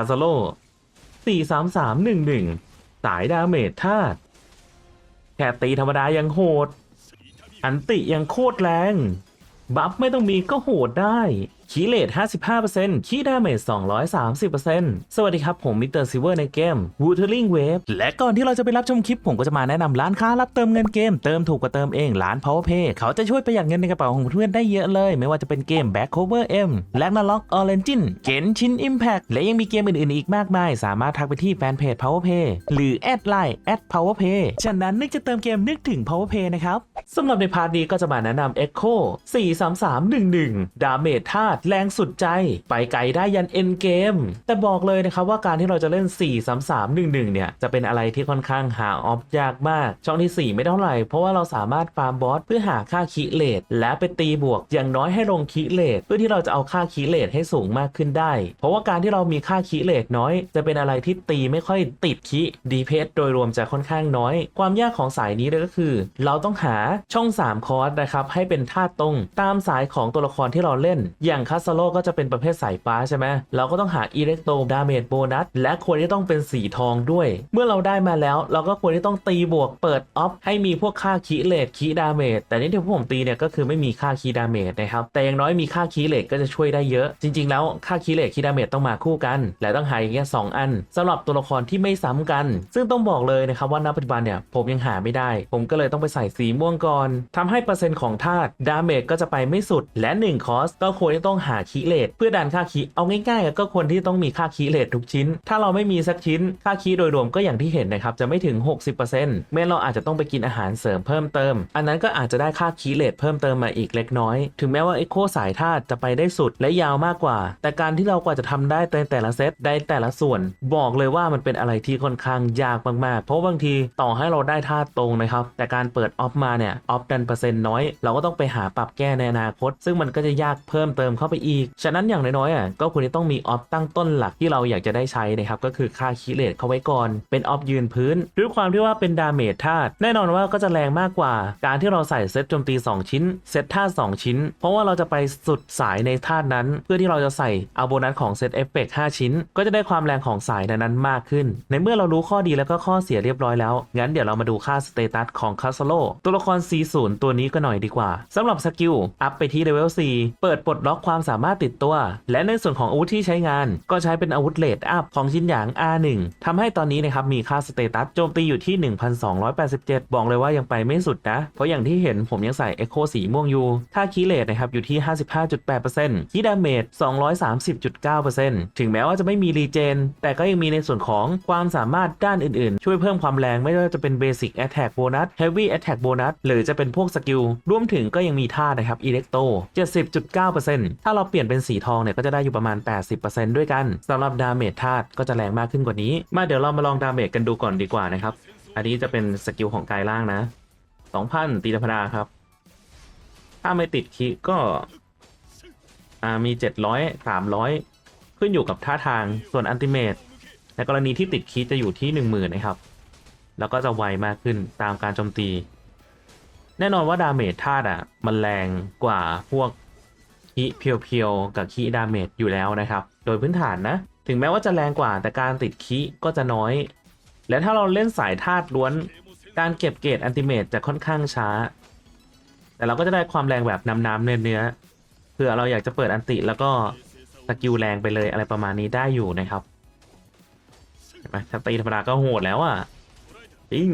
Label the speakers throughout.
Speaker 1: าซาโล43311สายดาเมจธาตุแค่ตีธรรมดายังโหด อันติยังโคตรแรง บัฟไม่ต้องมีก็โหดได้ คีเลท55%คีดาเมจ230%สวัสดีครับ ผมมิสเตอร์ซิเวอร์ในเกม Wuthering Wave และก่อนที่เราจะไปรับชมคลิป ผมก็จะมาแนะนำร้านค้ารับเติมเงินเกม เติมถูกกว่าเติมเอง ร้าน PowerPay เขาจะช่วยประหยัดเงินในกระเป๋าของเพื่อนได้เยอะเลย ไม่ว่าจะเป็นเกม Back Cover M Ragnarok Origin Genshin Impact และยังมีเกมอื่นๆอีกมากมาย สามารถทักไปที่แฟนเพจ PowerPay หรือแอดไลน์ @PowerPay ฉะนั้นนึกจะเติมเกมนึกถึง PowerPay นะครับสำหรับในพาร์ทนี้ก็จะมาแนะนำ Echo 43311 ดาเมจธาตุแรงสุดใจ ไปไกลได้ยันเอ็นเกม แต่บอกเลยนะครับว่าการที่เราจะเล่น 43311 เนี่ย จะเป็นอะไรที่ค่อนข้างหาออฟยากมาก ช่องที่ 4 ไม่เท่าไหร่ เพราะว่าเราสามารถฟาร์มบอสเพื่อหาค่าคีเลตและไปตีบวกอย่างน้อยให้ลงคีเลตเพื่อที่เราจะเอาค่าคีเลตให้สูงมากขึ้นได้ เพราะว่าการที่เรามีค่าคีเลตน้อย จะเป็นอะไรที่ตีไม่ค่อยติดคีดีเพสโดยรวมจะค่อนข้างน้อย ความยากของสายนี้เลยก็คือ เราต้องหาช่อง 3 คอร์สนะครับให้เป็นท่าตรงตามสายของตัวละครที่เราเล่นอย่างคาสโลก็จะเป็นประเภทสายฟ้าใช่ไหมเราก็ต้องหาอิเล็กโตดาเมจโบนัสและควรที่ต้องเป็นสีทองด้วย เมื่อเราได้มาแล้ว เราก็ควรที่ต้องตีบวกเปิดออฟให้มีพวกค่าคีเลตคีดาเมจแต่นี่ที่ผมตีเนี่ยก็คือไม่มีค่าคีดาเมจนะครับแต่อย่างน้อยมีค่าคีเลตก็จะช่วยได้เยอะ จริง ๆ แล้วค่าคีเลตคีดาเมจต้องมาคู่กัน และต้องหาอย่างเงี้ยสองอันสำหรับตัวละครที่ไม่ซ้ำกัน ซึ่งต้องบอกเลยนะครับว่าณปัจจุบันเนี่ยผมยังหาไม่ได้ ผมก็เลยต้องไปใส่สีม่วงก่อนทำให้เปอร์เซ็นต์ของธาตุดาเมจก็จะไปไม่สุดและ1คอสก็ควรที่ต้องหาคีเลตเพื่อดันค่าคีเอาง่ายๆก็ควรที่ต้องมีค่าคีเลตทุกชิ้น ถ้าเราไม่มีสักชิ้น ค่าคีโดยรวมก็อย่างที่เห็นนะครับจะไม่ถึง 60%แม้เราอาจจะต้องไปกินอาหารเสริมเพิ่มเติม อันนั้นก็อาจจะได้ค่าคีเลตเพิ่มเติมมาอีกเล็กน้อย ถึงแม้ว่าไอโคสายธาตุจะไปได้สุดและยาวมากกว่า แต่การที่เรากว่าจะทำได้ในแต่ละเซตได้แต่ละส่วน บอกเลยว่ามันเป็นอะไรที่ค่อนข้างยากมากๆ เพราะบางทีต่อให้เราได้ธาตุตรงนะครับ แต่การเปิดออฟมาเนี่ยออฟดันเปอร์เซ็นต์น้อย เราก็ต้องไปหาปรับแก้ในอนาคต ซึ่งมันก็จะยากเพิ่มเติมเข้าไปอีก ฉะนั้นอย่างน้อยๆอะก็ควรจะต้องมีออฟตั้งต้นหลักที่เราอยากจะได้ใช้นะครับก็คือค่าคีเลตเข้าไว้ก่อน เป็นออฟยืนพื้นด้วยความที่ว่าเป็นดาเมจธาตุแน่นอนว่าก็จะแรงมากกว่า การที่เราใส่เซตโจมตี 2 ชิ้น เซตธาตุ2ชิ้น เพราะว่าเราจะไปสุดสายในธาตุนั้น เพื่อที่เราจะใส่เอาโบนัสของเซตเอฟเฟกต์5ชิ้น ก็จะได้ความแรงของสายนั้นมากขึ้น ในเมื่อเรารู้ข้อดีแล้วก็ข้อเสียเรียบร้อยแล้ว งั้นเดี๋ยวเรามาดูค่าสเตตัสของคาสโลตัวละคร C0 ตัวนี้ก็หน่อยดีกว่าสำหรับสกิลอัพไปที่เลเวล4เปิดปลดล็อกความสามารถติดตัว และในส่วนของอาวุธที่ใช้งาน ก็ใช้เป็นอาวุธเลดอัพของชิ้นหยาง R1 ทำให้ตอนนี้นะครับมีค่าสเตตัสโจมตีอยู่ที่ 1287 บอกเลยว่ายังไปไม่สุดนะ เพราะอย่างที่เห็นผมยังใส่ Echo สีม่วงอยู่ถ้าคีเลตนะครับอยู่ที่ 55.8%คีดาเมจ230.9%ถึงแม้ว่าจะไม่มีรีเจน แต่ก็ยังมีในส่วนของความสามารถด้านอื่นๆ ช่วยเพิ่มความแรงไม่ว่าจะเป็น Basic Attack Bonus Heavy Attack Bonus หรือจะเป็นพวกสกิลรวมถึงก็ยังมีท่านะครับ Electro 70.9%ถ้าเราเปลี่ยนเป็นสีทองเนี่ยก็จะได้อยู่ประมาณ 80%ด้วยกันสำหรับดาเมจธาตุก็จะแรงมากขึ้นกว่านี้ มาเดี๋ยวเรามาลองดาเมจกันดูก่อนดีกว่านะครับ อันนี้จะเป็นสกิลของกายล่างนะ 2,000 ตีธรรมดาครับ ถ้าไม่ติดคิก็อ่ามี 700 300 ขึ้นอยู่กับท่าทางส่วนอันติเมตในกรณีที่ติดคิจะอยู่ที่ 10,000นะครับ แล้วก็จะไวมากขึ้นตามการโจมตี แน่นอนว่าดาเมจธาตุอะมันแรงกว่าพวก คิเพียวๆ กับคิดาเมจอยู่แล้วนะครับ โดยพื้นฐานนะ ถึงแม้ว่าจะแรงกว่าแต่การติดคิก็จะน้อย และถ้าเราเล่นสายธาตุล้วน การเก็บเกรดอันติเมตจะค่อนข้างช้า แต่เราก็จะได้ความแรงแบบน้ำๆเนื้อเผื่อเราอยากจะเปิดอันติแล้วก็สกิลแรงไปเลยอะไรประมาณนี้ได้อยู่นะครับเห็นไหมถ้าตีธรรมดาก็โหดแล้วอะจริง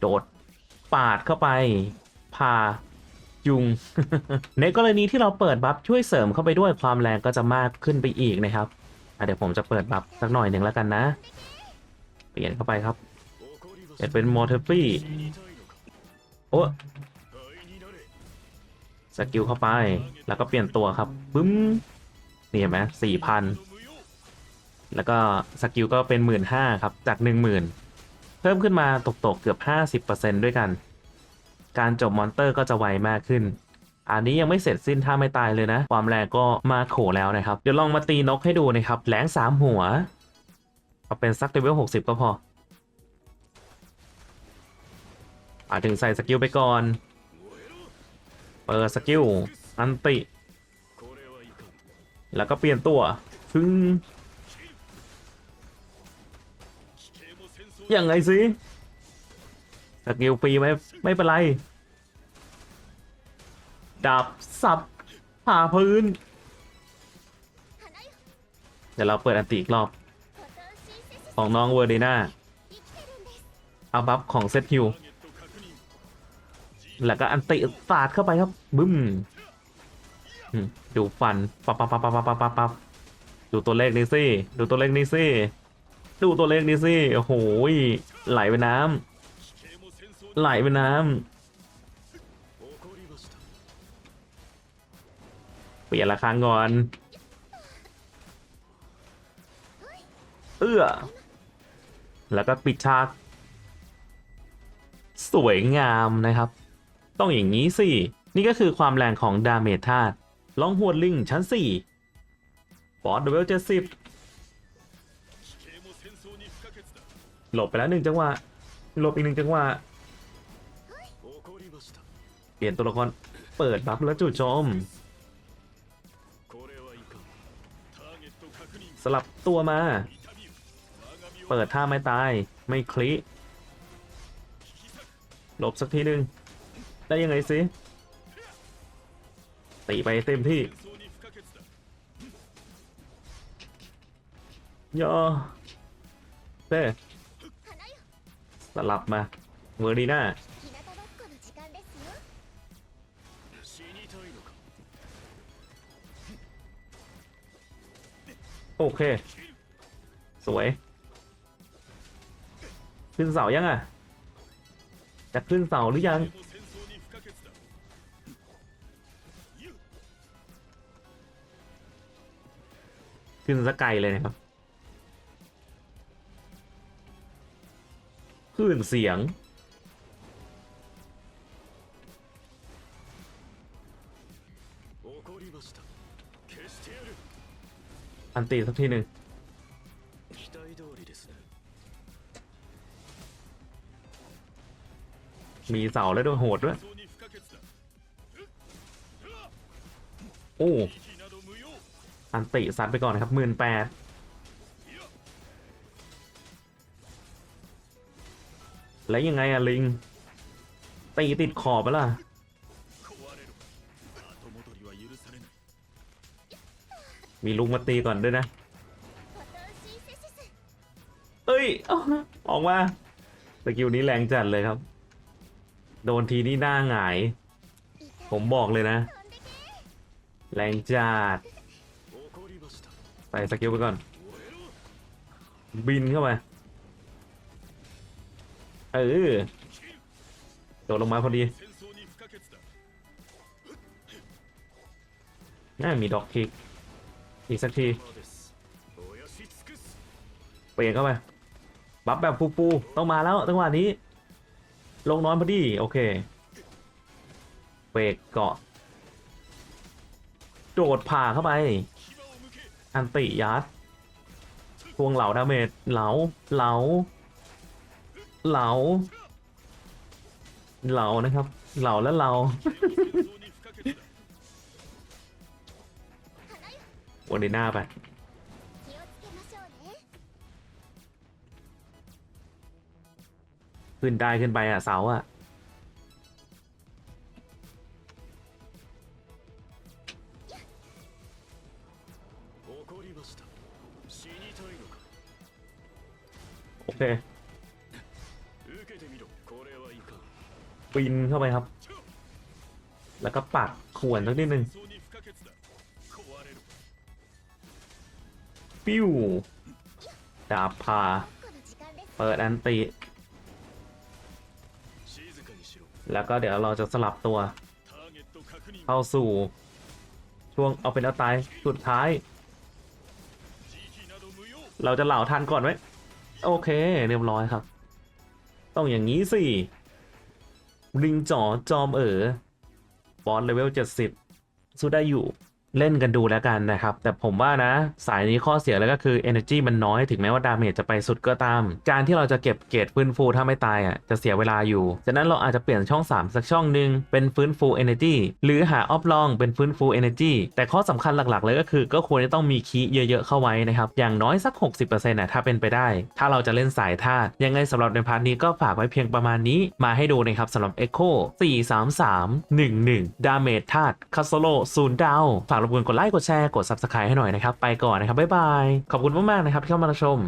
Speaker 1: โดดปาดเข้าไปพา ยุง ในกรณีที่เราเปิดบัฟช่วยเสริมเข้าไปด้วยความแรงก็จะมากขึ้นไปอีกนะครับเดี๋ยวผมจะเปิดบัฟสักหน่อยหนึ่งแล้วกันนะ เปลี่ยนเข้าไปครับเปลี่ยนเป็นมอเทอร์ฟี่โอ้สกิลเข้าไป แล้วก็เปลี่ยนตัวครับปึ้มนี่เห็นไหมสี่พันแล้วก็สกิลก็เป็นหมื่นห้าครับ จากหนึ่งหมื่นเพิ่มขึ้นมาตกๆเกือบห้าสิบเปอร์เซ็นด้วยกัน การจบมอนเตอร์ก็จะไวมากขึ้น อันนี้ยังไม่เสร็จสิ้นถ้าไม่ตายเลยนะ ความแรงก็มาโขแล้วนะครับ เดี๋ยวลองมาตีนกให้ดูนะครับแหลงสามหัว เอาเป็นซักเลเวลหกสิบก็พออาถึงใส่สกิลไปก่อน เปิดสกิล อันติ แล้วก็เปลี่ยนตัวฟึ้งยังไงสิ สกิลฟรีไหมไม่เป็นไรดับสับผ่าพื้น เดี๋ยวเราเปิดอันติอีกรอบ ของน้องเวอร์ดีน่าเอาบัฟของเซตฮิวแล้วก็อันติสาดเข้าไปครับบึ้มดูฟันปับปับปับปับปับปับปับดูตัวเลขนี่สิดูตัวเลขนี่สิดูตัวเลขนี่สิโอ้โหไหลไปน้ำ ไหลไปน้ำเปลี่ยนราคาก่อน เอื้อ แล้วก็ปิดฉาก สวยงามนะครับ ต้องอย่างนี้สิ นี่ก็คือความแรงของดาเมจธาตุลองหวดลิงชั้น4บอสเดเวล70หลบไปแล้วหนึ่งจังหวะ หลบอีกหนึ่งจังหวะ เปลี่ยนตัวละครเปิดบัฟแล้วจู่โจม สลับตัวมา เปิดท่าไม่ตายไม่คลิหลบสักทีหนึ่งได้ยังไงสิตีไปเต็มที่ย่อเต้สลับมาเวอร์ดีน่า โอเค สวย ขึ้นเสายังอะ จะขึ้นเสาหรือยัง ขึ้นสกไกลเลยนะครับคลื่นเสียง อันตีสักทีหนึ่งมีเสาแล้วด้วยโหดด้วย โอ้ อันติซัดไปก่อนครับหมื่นแปดแล้วยังไงอะลิง ตีติดขอบไปล่ะ มีลุงมาตีก่อนด้วยนะ เอ้ย ออกมาสกิลนี้แรงจัดเลยครับ โดนทีนี้หน้าหงาย ผมบอกเลยนะ แรงจัดใส่สกิลไปก่อน บินเข้าไปเออตกลงมาพอดีน่ามีดอกคิก อีกสักทีเปลี่ยนเข้าไปบัฟแบบฟูๆต้องมาแล้วจังหวะนี้ ลงนอนพอดี โอเคเบรกเกาะโดดผ่าเข้าไป อันติยัดพวงเหล่าดาเมจเหลาเหลาเหลาเหลานะครับ เหลาและเหลา นเดน่าไปขึ้นได้ขึ้นไปอะเสาอะโอเคปีนเข้าไปครับ แล้วก็ปักข่วนสักนิดนึง ปิ้วดาบพา เปิดอันติ แล้วก็เดี๋ยวเราจะสลับตัว เข้าสู่ช่วงเอาเป็นเอาตายสุดท้าย เราจะเหล่าทันก่อนไหมโอเค เรียบร้อยครับ ต้องอย่างนี้สิลิงจ่อจอมเอ๋อบอสเลเวลเจ็ดสิบสู้ได้อยู่ เล่นกันดูแล้วกันนะครับ แต่ผมว่านะ สายนี้ข้อเสียแล้วก็คือ energy มันน้อยถึงแม้ว่าดาเมจจะไปสุดก็ตาม การที่เราจะเก็บเกรดฟื้นฟูถ้าไม่ตายอะจะเสียเวลาอยู่ฉะนั้นเราอาจจะเปลี่ยนช่อง 3 สักช่องหนึ่งเป็นฟื้นฟู energy หรือหาออฟลองเป็นฟื้นฟู energy แต่ข้อสำคัญหลักๆ เลยก็คือ ก็ควรจะต้องมีคีเยอะๆเข้าไว้นะครับอย่างน้อยสัก 60%นะถ้าเป็นไปได้ ถ้าเราจะเล่นสายธาตุยังไงสำหรับในพาร์ทนี้ก็ฝากไว้เพียงประมาณนี้ มาให้ดูนะครับสำหรับ Echo 43311ดาเมจธาตุคาสโลศูนย์ดาวฝากรบกวนกดไลค์กดแชร์กด Subscribe ให้หน่อยนะครับ ไปก่อนนะครับบ๊ายบายขอบคุณมากๆนะครับที่เข้ามาชม